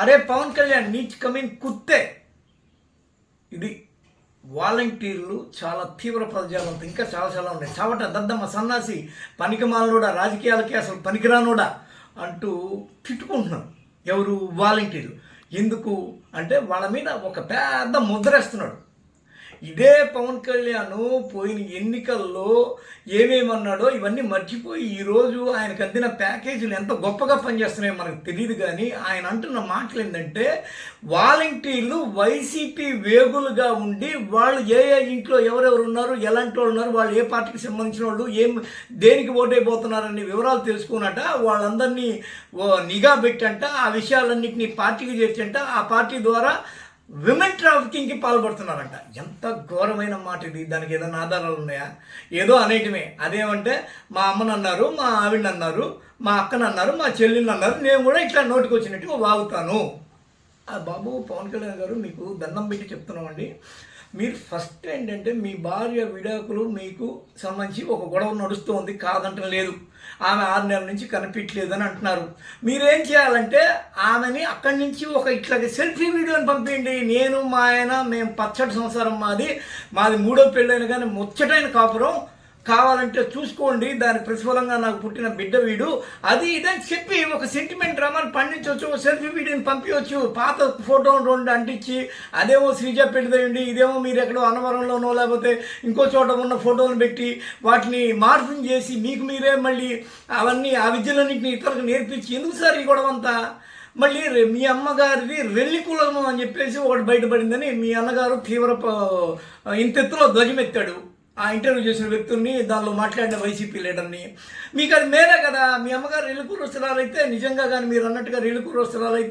అరే పవన్ కళ్యాణ్ నీచ్ కమింగ్ కుత్తే. ఇది వాలంటీర్లు చాలా తీవ్ర ప్రజావంతం ఇంకా చాలా చాలా ఉన్నాయి. చవట దద్దమ్మ సన్నాసి పనికిమాలనుడా రాజకీయాలకి అసలు పనికిరానుడా అంటూ తిట్టుకుంటున్నారు ఎవరు వాలంటీర్లు. ఎందుకు అంటే వాళ్ళ మీద ఒక పెద్ద ముద్రేస్తున్నాడు ఇదే పవన్ కళ్యాణ్ పోయిన ఎన్నికల్లో ఏమేమన్నాడో ఇవన్నీ మర్చిపోయి ఈరోజు ఆయనకు అందిన ప్యాకేజీలు ఎంత గొప్పగా పనిచేస్తున్నాయో మనకు తెలియదు కానీ ఆయన అంటున్న మాటలు ఏంటంటే వాలంటీర్లు వైసీపీ వేగులుగా ఉండి వాళ్ళు ఏ ఏ ఇంట్లో ఎవరెవరు ఉన్నారు ఎలాంటి వాళ్ళు ఉన్నారు వాళ్ళు ఏ పార్టీకి సంబంధించిన వాళ్ళు ఏం దేనికి ఓటైపోతున్నారనే వివరాలు తెలుసుకున్నట వాళ్ళందరినీ ఓ నిఘా పెట్టంట ఆ విషయాలన్నింటినీ పార్టీకి చేర్చంట ఆ పార్టీ ద్వారా విమెన్ ట్రాఫికింగ్కి పాల్పడుతున్నారంట. ఎంత ఘోరమైన మాట ఇది. దానికి ఏదైనా ఆధారాలు ఉన్నాయా? ఏదో అనేటిమే అదేమంటే మా అమ్మని అన్నారు మా ఆవిడని అన్నారు మా అక్కని అన్నారు మా చెల్లిని అన్నారు నేను కూడా ఇట్లా నోటికి వచ్చినట్టుగా వాగుతాను బాబు పవన్ కళ్యాణ్ గారు మీకు దండం పెట్టి చెప్తున్నామండి. మీరు ఫస్ట్ ఏంటంటే మీ భార్య విడాకులు మీకు సంబంధించి ఒక గొడవ నడుస్తోంది కాదంటం లేదు. ఆమె ఆరు నెలల నుంచి కనిపించలేదు అని అంటున్నారు. మీరేం చేయాలంటే ఆమెని అక్కడి నుంచి ఒక ఇట్లా సెల్ఫీ వీడియోని పంపించండి. నేను మా ఆయన మేము పచ్చటి సంసారం మాది. మాది మూడో పెళ్ళైన కానీ ముచ్చటైన కాపురం. కావాలంటే చూసుకోండి దాని ప్రతిఫలంగా నాకు పుట్టిన బిడ్డ వీడు. అది ఇదని చెప్పి ఒక సెంటిమెంట్ రమ్మని పండించవచ్చు ఒక సెల్ఫీ వీడియోని పంపించవచ్చు. పాత ఫోటో రెండు అంటించి అదేమో శ్రీజ పెడిదేయండి ఇదేమో మీరు ఎక్కడో అన్నవరంలోనో లేకపోతే ఇంకో చోట ఉన్న ఫోటోలు పెట్టి వాటిని మార్పింగ్ చేసి మీకు మీరే మళ్ళీ అవన్నీ ఆ విద్యలన్నింటినీ ఇతరులకు నేర్పించి ఎందుకు సార్ ఈ గొడవంతా? మళ్ళీ మీ అమ్మగారిది రెల్లి కులము అని చెప్పేసి ఒకటి బయటపడిందని మీ అన్నగారు తీవ్ర ఇంతెత్తులో ధ్వజమెత్తాడు. ఆ ఇంటర్వ్యూ చేసిన వ్యక్తుల్ని దానిలో మాట్లాడిన వైసీపీ లీడర్ని. మీకు అది మేలే కదా. మీ అమ్మగారు రేలుకూరు వస్త్రాలు నిజంగా కానీ మీరు అన్నట్టుగా రేలుకూరు వస్త్రాలు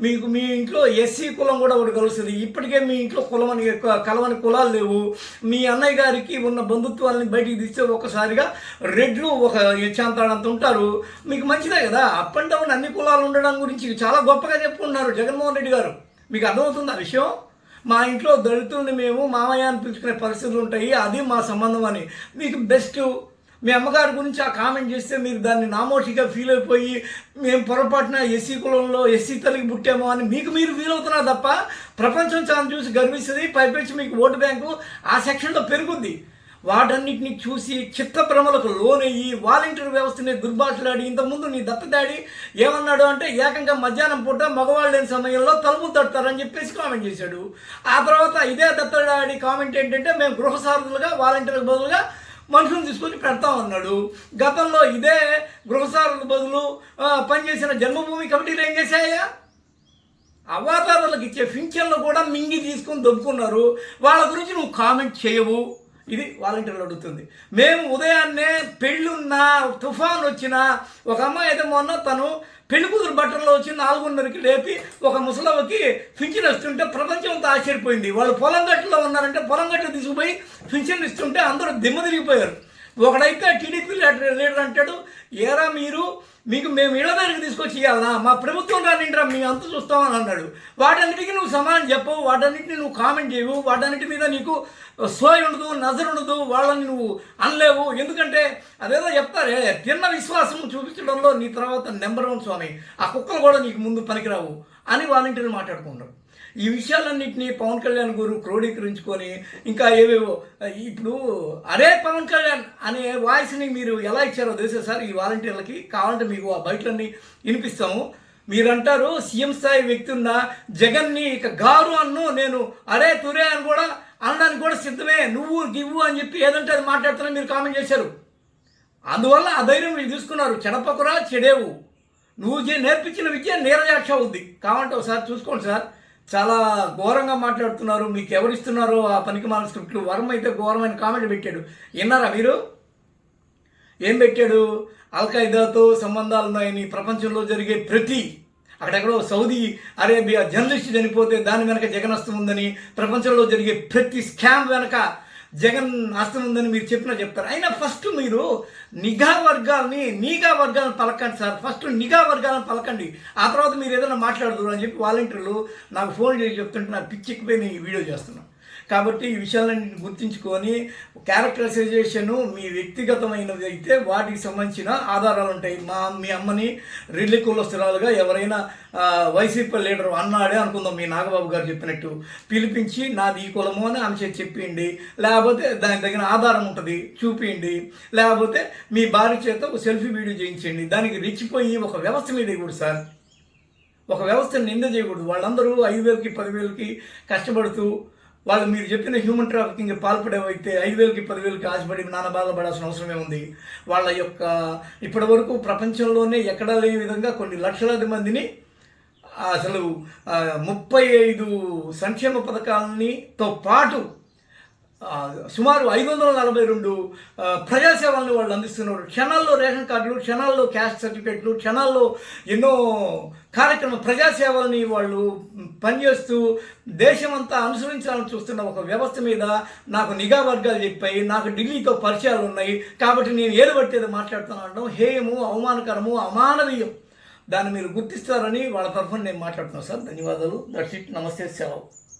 మీకు మీ ఇంట్లో ఎస్సీ కులం కూడా ఒకటి కలుస్తుంది. ఇప్పటికే మీ ఇంట్లో కులమని కలవని కులాలు లేవు. మీ అన్నయ్య గారికి ఉన్న బంధుత్వాలని బయటికి తీస్తే ఒక్కసారిగా రెడ్లు ఒక చాంతాడంత ఉంటారు. మీకు మంచిదే కదా. అప్ అండ్ డౌన్ అన్ని కులాలు ఉండడం గురించి చాలా గొప్పగా చెప్పుకుంటున్నారు జగన్మోహన్ రెడ్డి గారు. మీకు అర్థమవుతుంది ఆ విషయం? మా ఇంట్లో దళితుల్ని మేము మామయ్య అని పిలుచుకునే పరిస్థితులు ఉంటాయి. అది మా సంబంధం అని. మీకు బెస్ట్ మీ అమ్మగారి గురించి ఆ కామెంట్ చేస్తే మీరు దాన్ని నామోషిగా ఫీల్ అయిపోయి మేము పొరపాటున ఎస్సీ కులంలో ఎస్సీ తల్లికి పుట్టామో అని మీకు మీరు ఫీల్ అవుతున్నారు తప్ప ప్రపంచం చాలా చూసి గర్విస్తుంది. పైపెచ్చి మీకు ఓటు బ్యాంకు ఆ సెక్షన్లో పెరుగుద్ది. వాటన్నిటిని చూసి చిత్తభ్రమలకు లోనయ్యి వాలంటీర్ వ్యవస్థని దుర్భాషలాడి ఇంతకుముందు నీ దత్తదాడి ఏమన్నాడు అంటే ఏకంగా మధ్యాహ్నం పూట మగవాళ్ళు లేని సమయంలో తలుపు తడతారని చెప్పేసి కామెంట్ చేశాడు. ఆ తర్వాత ఇదే దత్తడాడి కామెంట్ ఏంటంటే మేము గృహసారథులుగా వాలంటీర్లకు బదులుగా మనుషులను తీసుకొని పెడతాం అన్నాడు. గతంలో ఇదే గృహసారుల బదులు పనిచేసిన జన్మభూమి కమిటీలు ఏం చేశాయా? అవాతారులకు ఇచ్చే పింఛన్లు కూడా మింగి తీసుకొని దొబ్బుకున్నారు. వాళ్ళ గురించి నువ్వు కామెంట్ చేయవు. ఇది వాలంటీర్లు అడుగుతుంది. మేము ఉదయాన్నే పెళ్ళున్నా తుఫాన్ వచ్చినా ఒక అమ్మాయి అయితే మొన్న తను పెళ్ళి కూతురు బట్టల్లో వచ్చి నాలుగున్నరకి లేపి ఒక ముసలవ్వకి పింఛన్ ఇస్తుంటే ప్రపంచం అంతా ఆశ్చర్యపోయింది. వాళ్ళు పొలం గట్టులో ఉన్నారంటే పొలం గట్టు తీసుకుపోయి పింఛన్ ఇస్తుంటే అందరూ దిమ్మ తిరిగిపోయారు. ఒకడైతే టీడీపీ లీడర్ లీడర్ అంటాడు ఏరా మీరు మీకు మేము ఇళ్ళ దగ్గరికి తీసుకొచ్చి ఇవ్వాలనా మా ప్రభుత్వం రానింట్రా మీ అంత చూస్తామని అన్నాడు. వాటన్నిటికీ నువ్వు సమానం చెప్పవు వాటన్నిటిని నువ్వు కామెంట్ చేయవు వాటన్నిటి మీద నీకు సోయి ఉండదు నజర్ ఉండదు వాళ్ళని నువ్వు అనలేవు. ఎందుకంటే అదేదో చెప్తారే తిన్న విశ్వాసం చూపించడంలో నీ తర్వాత నెంబర్ వన్ స్వామి ఆ కుక్కలు కూడా నీకు ముందు పనికిరావు అని వాలంటీర్లు మాట్లాడుకుంటారు ఈ విషయాలన్నింటినీ పవన్ కళ్యాణ్ గురు క్రోడీకరించుకొని ఇంకా ఏవేవో ఇప్పుడు అరే పవన్ కళ్యాణ్ అనే వాయిస్ని మీరు ఎలా ఇచ్చారో తెలుసా సార్? ఈ వాలంటీర్లకి కావాలంటే మీకు ఆ బయటలన్నీ వినిపిస్తాము. మీరంటారు సీఎం స్థాయి వ్యక్తి ఉన్న జగన్ని ఇక గారు అన్ను నేను అరే తురే అని కూడా అనడానికి కూడా సిద్ధమే. నువ్వు గివ్వు అని చెప్పి ఏదంటే అది మాట్లాడుతున్నా మీరు కామెంట్ చేశారు. అందువల్ల ఆ ధైర్యం మీరు తీసుకున్నారు. చెడపకురా చెడేవు. నువ్వు నేర్పించిన విద్య నీరజాక్ష ఉంది. కావాలంటే ఒకసారి చూసుకోండి సార్. చాలా ఘోరంగా మాట్లాడుతున్నారు. మీకు ఎవరిస్తున్నారో ఆ పనికి మాల స్క్రిప్ట్లు. వరం అయితే ఘోరమైన కామెంట్ పెట్టాడు. విన్నారా మీరు? ఏం పెట్టాడు? అల్ఖైదాతో సంబంధాలు ఉన్నాయని ప్రపంచంలో జరిగే ప్రతి అక్కడెక్కడో సౌదీ అరేబియా జర్నలిస్ట్ చనిపోతే దాని వెనక జగన్ ఉందని ప్రపంచంలో జరిగే ప్రతి స్కామ్ వెనక జగన్ హస్తం ఉందని మీరు చెప్పినా చెప్తారు. అయినా ఫస్ట్ మీరు నిఘా వర్గాల్ని నిఘా వర్గాలను పలకండి సార్. ఫస్ట్ నిఘా వర్గాలను పలకండి. ఆ తర్వాత మీరు ఏదైనా మాట్లాడుతున్నారు అని చెప్పి వాలంటీర్లు నాకు ఫోన్ చేసి చెప్తుంటే నాకు పిచ్చిక్కిపోయి నేను ఈ వీడియో చేస్తున్నాను కాబట్టి ఈ విషయాలన్నీ గుర్తించుకొని క్యారెక్టరైజేషను మీ వ్యక్తిగతమైనది అయితే వాటికి సంబంధించిన ఆధారాలు ఉంటాయి. మా మీ అమ్మని రెడ్లి కులస్తురాలుగా ఎవరైనా వైసీపీ లీడర్ అన్నాడే అనుకుందాం మీ నాగబాబు గారు చెప్పినట్టు. పిలిపించి నాది ఈ కులము అని ఆమె చెప్పిండి లేకపోతే దానికి తగిన ఆధారం ఉంటుంది చూపిండి లేకపోతే మీ భార్య చేత ఒక సెల్ఫీ వీడియో చేయించండి. దానికి రెచ్చిపోయి ఒక వ్యవస్థ మీద కూడా సార్. ఒక వ్యవస్థను నింద చేయకూడదు. వాళ్ళందరూ ఐదు వేలకి పదివేలకి కష్టపడుతూ వాళ్ళు మీరు చెప్పిన హ్యూమన్ ట్రాఫికింగ్ పాల్పడేవైతే ఐదు వేలకి పదివేలకి ఆశపడి నాన్న బాధపడాల్సిన అవసరమే ఉంది. వాళ్ళ యొక్క ఇప్పటి వరకు ప్రపంచంలోనే ఎక్కడా లేని విధంగా కొన్ని లక్షలాది మందిని అసలు ముప్పై ఐదు సంక్షేమ పథకాలని తో పాటు సుమారు ఐదు వందల నలభై రెండు ప్రజాసేవలను వాళ్ళు అందిస్తున్నారు. క్షణాల్లో రేషన్ కార్డులు క్షణాల్లో క్యాస్ట్ సర్టిఫికెట్లు క్షణాల్లో ఎన్నో కార్యక్రమం ప్రజాసేవల్ని వాళ్ళు పనిచేస్తూ దేశమంతా అనుసరించాలని చూస్తున్న ఒక వ్యవస్థ మీద నాకు నిఘా వర్గాలు చెప్పాయి నాకు ఢిల్లీతో పరిచయాలు ఉన్నాయి. కాబట్టి నేను ఏది పట్టేది మాట్లాడుతున్నాను అనడం హేయము అవమానకరము అమానవీయం. దాన్ని మీరు గుర్తిస్తారని వాళ్ళ తరఫున నేను మాట్లాడుతున్నాను సార్. ధన్యవాదాలు. That's it. నమస్తే. సెలవు.